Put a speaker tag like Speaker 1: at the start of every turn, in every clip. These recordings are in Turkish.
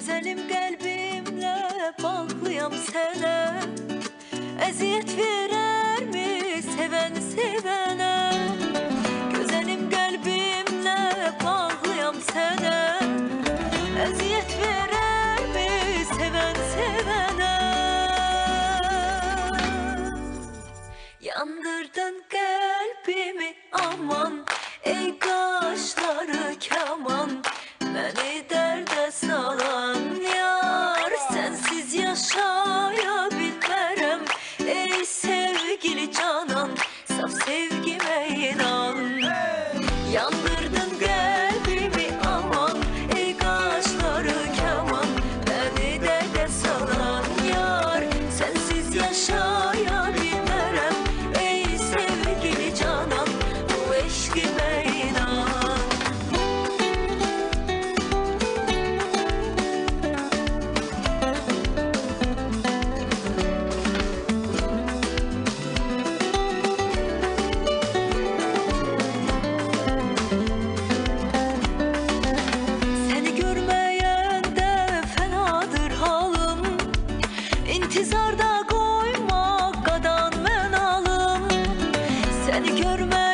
Speaker 1: Güzelim kalbimle bağlıyam sene Eziyet verer mi seven sevene? Güzelim kalbimle bağlıyam sene görmez.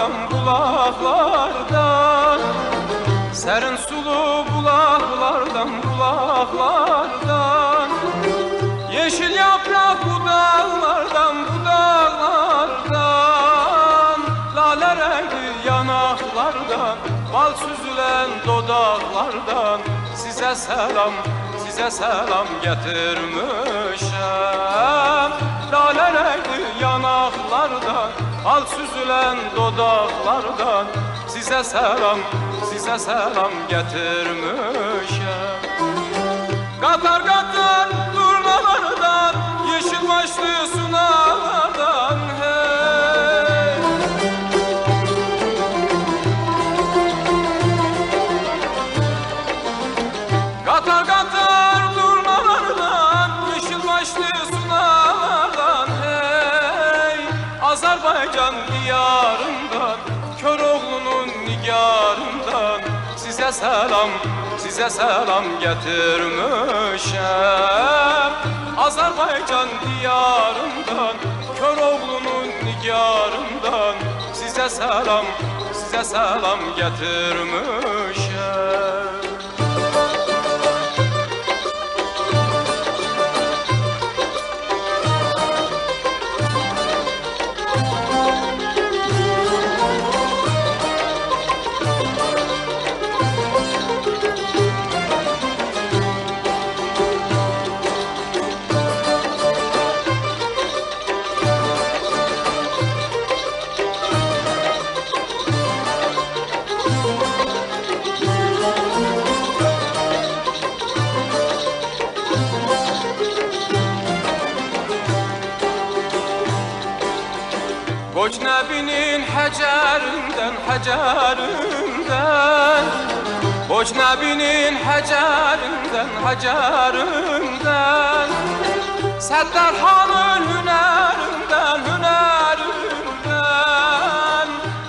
Speaker 1: adam kulaklarda
Speaker 2: Serin sulu bulaklardan bulaklardan Yeşil yaprak budaklardan budaklardan Lale rengi yanaklardan Bal süzülen dodaklardan. Size selam, size selam getirmişim Lale rengi yanaklardan Al süzülen dodaklardan Size selam, size selam getirmişim. Katar katar turnalardan Yeşil başlı size selam, size selam getirmişem Azerbaycan diyarından, Köroğlu'nun nigarından Size selam, size selam getirmiş. Koç Nebi'nin hecerinden, hecerinden Koç Nebi'nin hecerinden, hecerinden Settar Han'ın hünerinden, hünerinden.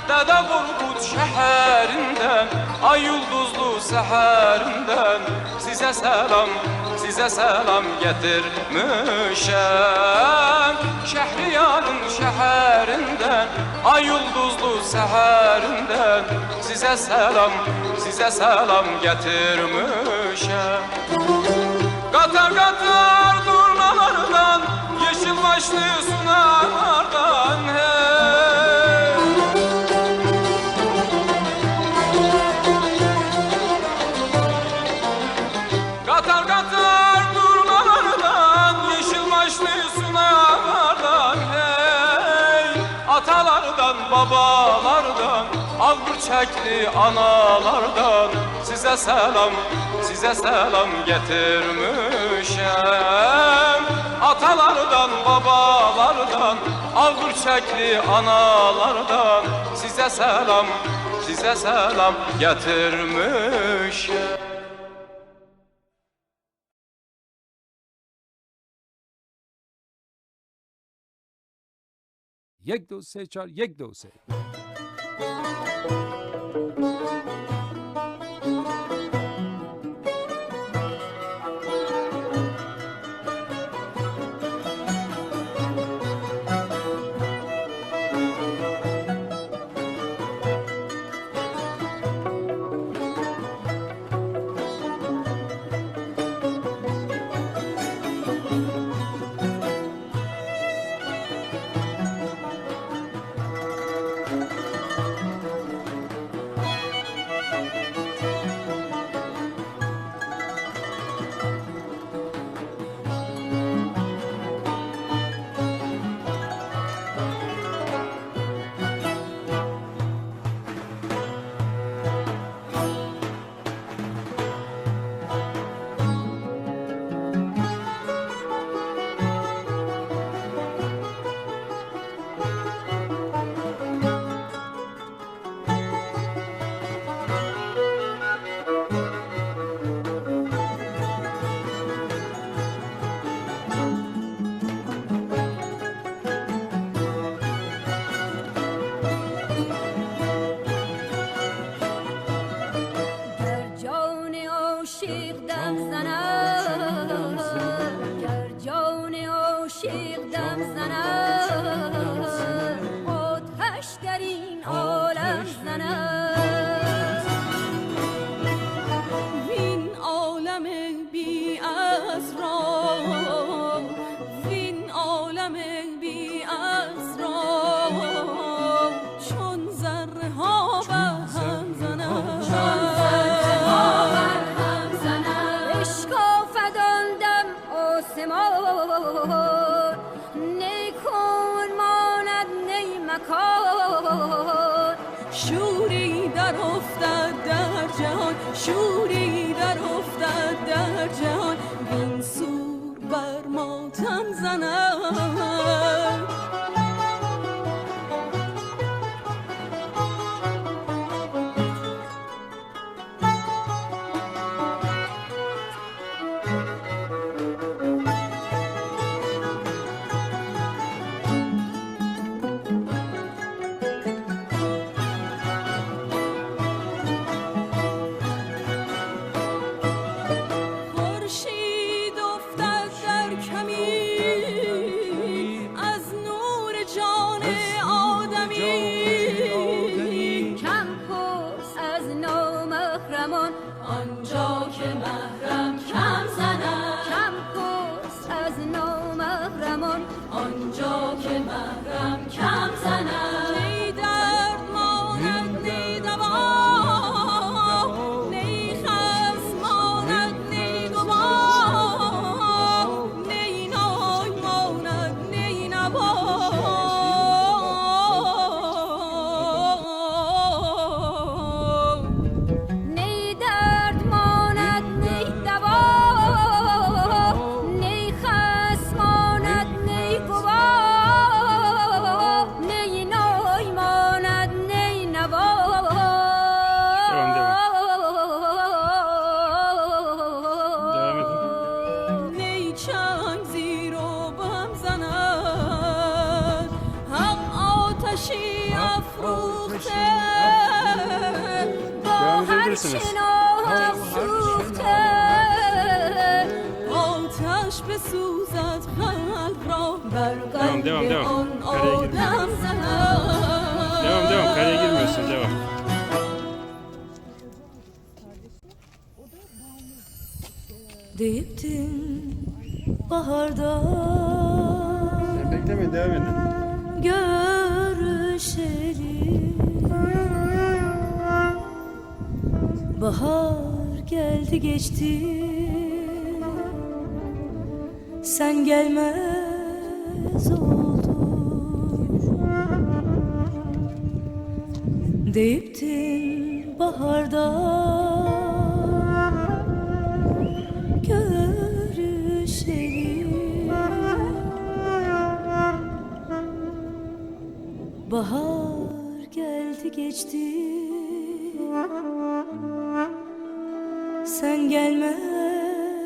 Speaker 2: Dede Korkut şehrinden, ay yıldızlı seherinden Size selam, size selam getirmişim Şehriyarın şehrinden, ay yıldızlı seherinden Size selam, size selam getirmişim Katar katar durnalardan Yeşil başlı Atalardan babalardan Al çekli analardan Size selam size selam getirmişim Atalardan babalardan Al çekli analardan Size selam size selam getirmişim
Speaker 3: یک دو سه چهار یک دو سه.
Speaker 4: عاشق دم زند در افتد در جهان شوری در افتد در جهان. وین سور بر ماتم زند
Speaker 5: Devam edebilirsiniz. Devam devam
Speaker 4: devam.
Speaker 5: Kareye
Speaker 4: girmiyorsunuz.
Speaker 5: Devam devam kareye girmiyorsunuz devam.
Speaker 4: Deyiptin baharda
Speaker 5: Beklemeyin devam edin.
Speaker 4: Gör düşerim Bahar geldi geçti. Sen gelmez oldun. Deyiptin baharda. Bahar geldi geçti. Sen gelmez.